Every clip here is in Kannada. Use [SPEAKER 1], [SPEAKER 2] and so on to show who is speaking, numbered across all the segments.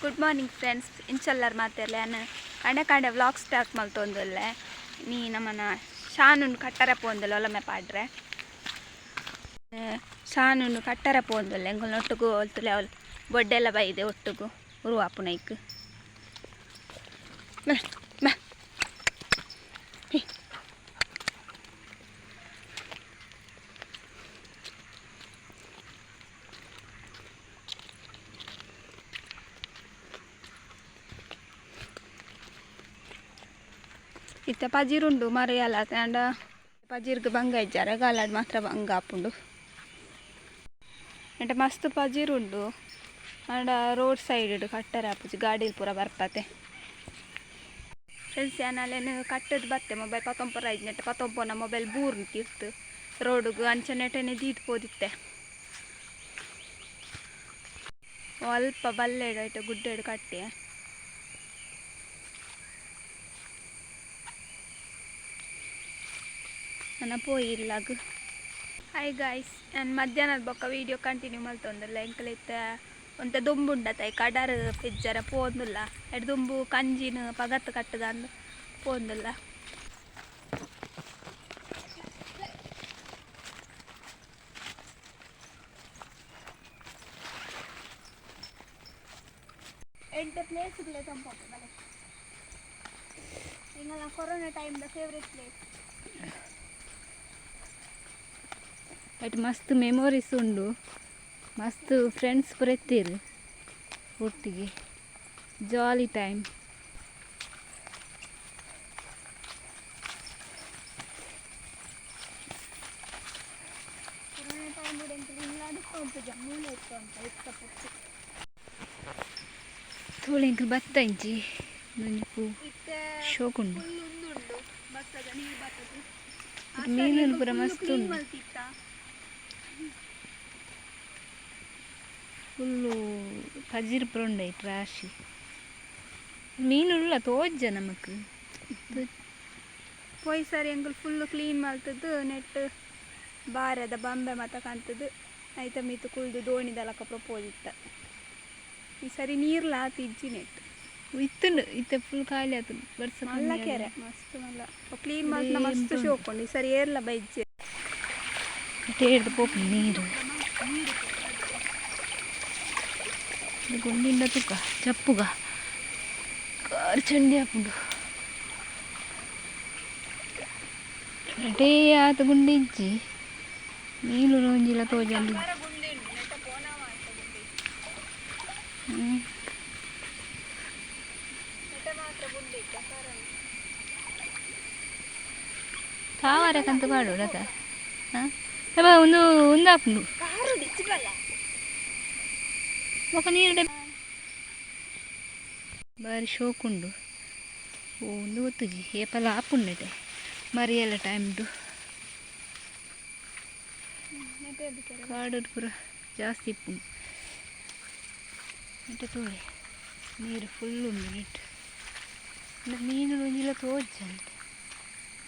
[SPEAKER 1] ಗುಡ್ ಮಾರ್ನಿಂಗ್ ಫ್ರೆಂಡ್ಸ್ ಇಂಚಲ್ಲರ್ ಮಾತೆಲ್ಲ ನಾನು ಕಂಡೆ ಕಂಡೆ ವ್ಲಾಗ್ ಸ್ಟಾರ್ಟ್ ಮಲ್ತೊಂದುಲ್ಲೆ ನೀ ನಮ್ಮನ್ನ ಶಾನು ಕಟ್ಟರ ಪೋಂದಲ್ಲ ಒಲಮೆ ಪಾಡ್ರೆ. ಶಾನು ಕಟ್ಟರ ಪೋಂದಲ್ಲ ಎಂಗೊಲ್ ಒಟ್ಟುಗು ಒಲ್ತುಲೆ ಅವಲ್ ಬೊಡ್ಡೆಲ್ಲ ಬೈದೆ ಒಟ್ಟುಗು. ಉರುವಾಪುನ ಇತ್ತ ಪಜಿರುಂಡು ಮರೆಯಲ್ಲ ಅಂಡ ಪಜಿರ್ಗ್ ಬಂಗ ಇಜ್ಜಾರೆ ಗಾಲಾಡ್ ಮಾತ್ರ ಬಂಗ ಆಪುಂಡು ಅಂಟ ಮಸ್ತ್ ಪಜಿರುಂಡು ಅಂಡ ರೋಡ್ ಸೈಡ್ ಕಟ್ಟರೆ ಆಪುಜಿ ಗಾಡಿ ಪೂರ ಬರ್ತತೆ ಫ್ರೆಂಡ್ಸ್ ಏನಾಲೇನು ಕಟ್ಟದು ಬತ್ತೆ ಮೊಬೈಲ್ ಪತ್ತೊಂಪರ ಐದು ನೆಟ್ಟು ಪತ್ತೊಂಪನ ಮೊಬೈಲ್ ಬೂರ್ ಕಿರ್ತು ರೋಡ್ಗೆ ಅಂಚೆ ನೆಟ್ಟನೆ ದೀದ್ ಪೋದಿತ್ತೆ ಅಲ್ಪ ಬಲ್ಲೆಡು ಆಯ್ತು ಗುಡ್ಡೆಡು ಕಟ್ಟಿ ನನ್ನ ಪೋಯಿ ಇಲ್ಲಾಗ. ಹಾಯ್ ಗಾಯ್ಸ್ ನಾನು ಮಧ್ಯಾಹ್ನದ ಬೊಕ್ಕ ವೀಡಿಯೋ ಕಂಟಿನ್ಯೂ ಮಲ್ತೊಂದಲ್ಲ ಎಂಕಲೈತ ಒಂತ ದುಂಬುಂಡತಾಯಿ ಕಡರ್ ಪಿಜ್ಜರ ಪೋಂದಿಲ್ಲ ಎಡ್ ದುಂಬು ಕಂಜಿನ ಪಗತ್ ಕಟ್ಟದ ಅಂದು ಪೋಂದಿಲ್ಲ ಎಂಟು ಪ್ಲೇಸ್ಗಳೇ ತಂಪ ಬಲೆ ಕೊರೋನಾ ಟೈಮ್ದ ಫೇವ್ರೆಟ್ ಪ್ಲೇಸ್ ಅಟ್ ಮಸ್ತ್ ಮೆಮೊರೀಸ್ ಉಂಡು. ಮಸ್ತ್ ಫ್ರೆಂಡ್ಸ್ ಪೂರ ಎತ್ತೀರು ಒಟ್ಟಿಗೆ. ಜಾಲಿ ಟೈಮ್ ತೋಳಿಂಕ ಬತ್ತ ಇಂಚಿ. ನಂಜು ಶೋಕುಂಡು ಮೀನು ಪೂರ ಮಸ್ತ್ ಉಂಡು ಫುಲ್ಲು ಪಜಿರ್ ಪ್ರೊಂಡ ರಾಶಿ ಮೀನುಲ್ಲ ತೋಜ್ಜ ನಮಕ್. ಪೋಯ್ ಸರಿ ಎಂಕಲ್ ಫುಲ್ಲು ಕ್ಲೀನ್ ಮಾಡ್ತದ್ದು ನೆಟ್ ಬಾರದ ಬಂಬೆ ಮತ ಕಾಣ್ತದ್ದು ಆಯ್ತ ಮೀತು ಕುಳ್ದು ದೋಣಿದಲಕ ಪ್ರಪೋಸ್ ಇತ್ತ ಈ ಸರಿ ನೀರ್ಲ ಆತು ಇಜ್ಜಿ ನೆಟ್
[SPEAKER 2] ಇತ್ತುಂಡು ಇತ್ತ ಫುಲ್ ಖಾಲಿ ಆತು ಬರ್ಸ
[SPEAKER 1] ಮಲ್ಲ ಕೆರೆ ಮಸ್ತ್ ಮಲ್ಲ. ಕ್ಲೀನ್ ಮಾಡ್ತಾ ಮಸ್ತ್ ಶೋಕೊಂಡು ಈ ಸರಿ ಏರ್ಲ ಬೈಜ್ಜಿ.
[SPEAKER 2] ತೇಡ್ದು ಪೋಪು ನೀರು ಗುಂಡಿಂದ ತುಕ, ಚಪ್ಪುಗ, ಕಾರ್ ಚಂಡಿ ಹಾಪುಂಡು ಅಟೇ ಆತ ಗುಂಡಿ ಇಜ್ಜಿ. ನೀರು ರೋಂಜಿಲ ತೋಜಂಡಿ ಹ್ಮ್. ತಾವರೆಕಂತ ಪಾಡು ರಥ ಹಾಂ? ಅಪ್ಪ ಒಂದು ಒಂದು ಹಾಪುಂಡು ఒక ನೀರು ಬಾರಿ ಶೋಕುಂಡು ಒಂದು ಒತ್ತುಜಿ ಏಪಲ ಆಪುಂಡಟೆ ಮರಿಯಲ್ಲ ಟೈಮ್ದು ಕಾಡು ಪೂರ ಜಾಸ್ತಿ ಇಪ್ಪುಂಡು ನೆಟ್ಟೆ ತೋಳಿ ನೀರು ಫುಲ್ ಉಂಡು ನೆಟ್ಟು ಮೀನು ಒಂಜಿಲ್ಲ ತೋಜಂತೆ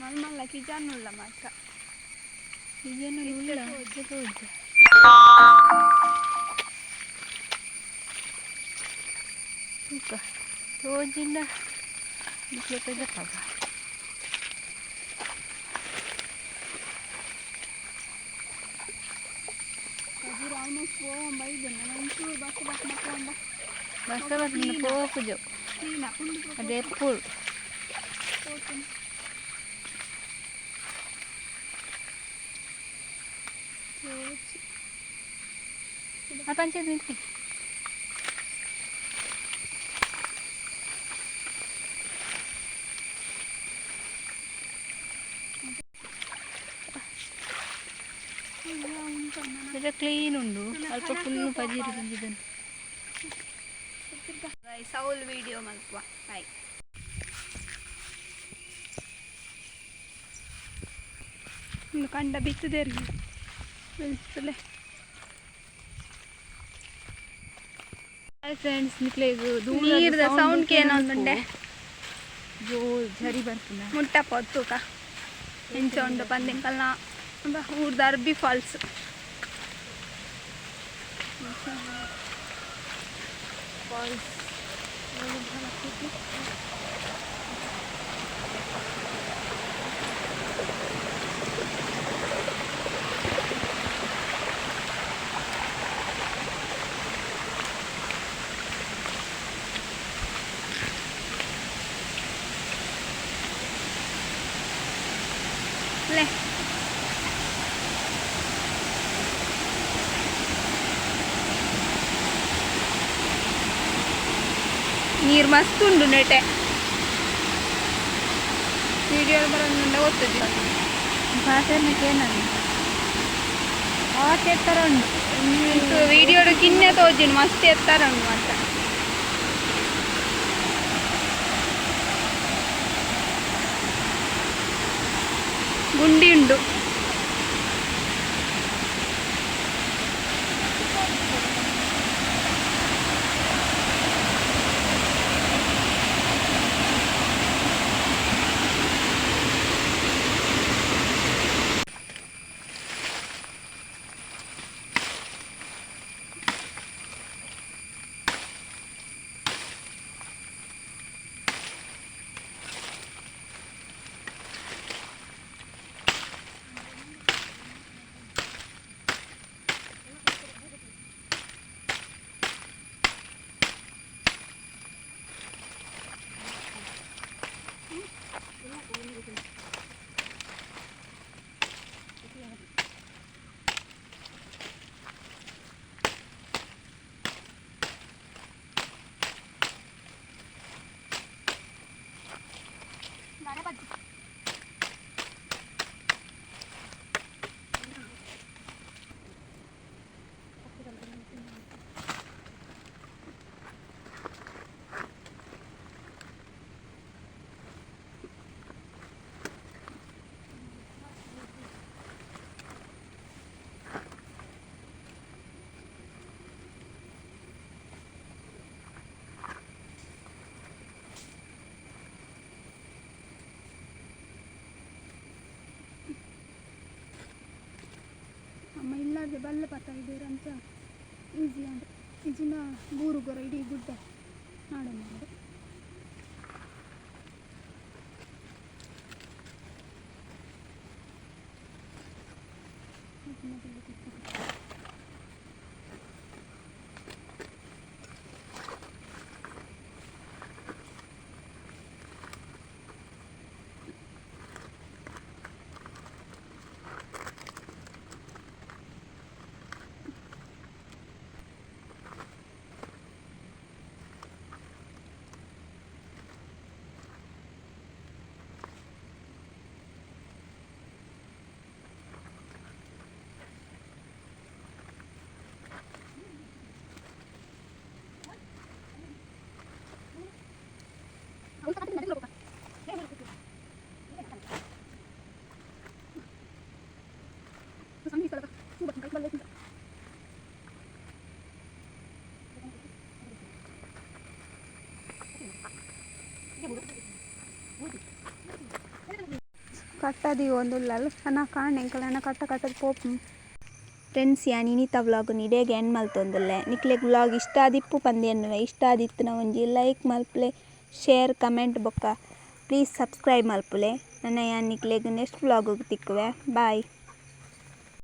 [SPEAKER 1] ಮಲ್ಲ ಮಲ್ಲ ಕಿಜಾನುಲ್ಲ ಮಾತ್ರ
[SPEAKER 2] ಇದನ್ನು ಉಳ್ಳ ತೋಜ いか強
[SPEAKER 1] 靭な生き方だか
[SPEAKER 2] ら。Basta mas
[SPEAKER 1] napuo ko
[SPEAKER 2] jo. Adepul.
[SPEAKER 1] Apa
[SPEAKER 2] ang chat? ನಿಂತಿ ಕ್ಲೀನ್ ಉಂಡು. ಅಲ್ಪ ಫುಲ್ ಪಜೀರಿ ಬಂದಿದ್ದನು
[SPEAKER 1] ಸೌಲ್ ವಿಡಿಯೋ ಮಲ್ಪ ಬಾಯ್ ಇನ್ನು ಕಂಡ ಬಿತ್ತದೇರಿ ಬೆಳೆಸಲೆ
[SPEAKER 2] ಫ್ರೆಂಡ್ಸ್ ನಿಕ್ಲೇದು ಇದು
[SPEAKER 1] ನೀರ್ದ ಗೆ ಏನೋ ಒಂದುಂಡೆ.
[SPEAKER 2] ಜೋ ಜರಿ ಬರ್ತದ
[SPEAKER 1] ಮುಟ್ಟ ಪೊತ್ತುಕ. ಹೆಂಚ ಉಂಡು ಪಂದಿಂಕಲ್ನ ಊರ್ದ ಅರ್ಬಿ ಫಾಲ್ಸ್. হয় ಮಸ್ತ್ ಉಂಡು ನೆಟೆ ವಿಡಿಯೋ ಬರೋದು ಗೊತ್ತಿದ್ದ
[SPEAKER 2] ಭಾಷೆನಕ್ಕೇನಲ್ಲ ಆಚೆ ಎತ್ತರ ಉಂಟು
[SPEAKER 1] ವಿಡಿಯೋಡು ಕಿನ್ನೆ ತೋಜಿನ ಮಸ್ತ್ ಎತ್ತರ ಉಂಡು ಮಾತ್ರ ಗುಂಡಿ ಉಂಡು ಬಲ್ಲೆ ಪತ್ತ ಇದ್ದೀರ ಅಂತ ಈಸಿ ಅಂತ ಈಜಿನ ಬೂರು ಗೊರ ಇಡೀ ಗುಡ್ಡ. కట్టది వందులలో నా కాండి ఇంకలైనా కట్ట కట్టది పోపు ಫ್ರೆಂಡ್ಸ್ ಯಾನ್ ಇನಿತ ವ್ಲಾಗ್ ನಿಡೇಗೆ ಎಂಡ್ ಮಲ್ತೊಂದುಲ್ಲೆ ನಿಕ್ಲೆಗ್ ವ್ಲಾಗ್ ಇಷ್ಟ ಆದಿಪ್ಪು ಪಂದಿ ಎನ್ನುವೆ ಇಷ್ಟ ಆದಿತ್ತಿನ ಒಂಜಿ ಲೈಕ್ ಮಲ್ಪುಲೆ ಶೇರ್ ಕಮೆಂಟ್ ಬೊಕ್ಕ ಪ್ಲೀಸ್ ಸಬ್ಸ್ಕ್ರೈಬ್ ಮಲ್ಪುಲೆ ನನ್ನ ಯಾನ್ ನಿಕ್ಲೆಗ್ ನೆಕ್ಸ್ಟ್ ವ್ಲಾಗ್ ತಿಕ್ಕುವೆ ಬಾಯ್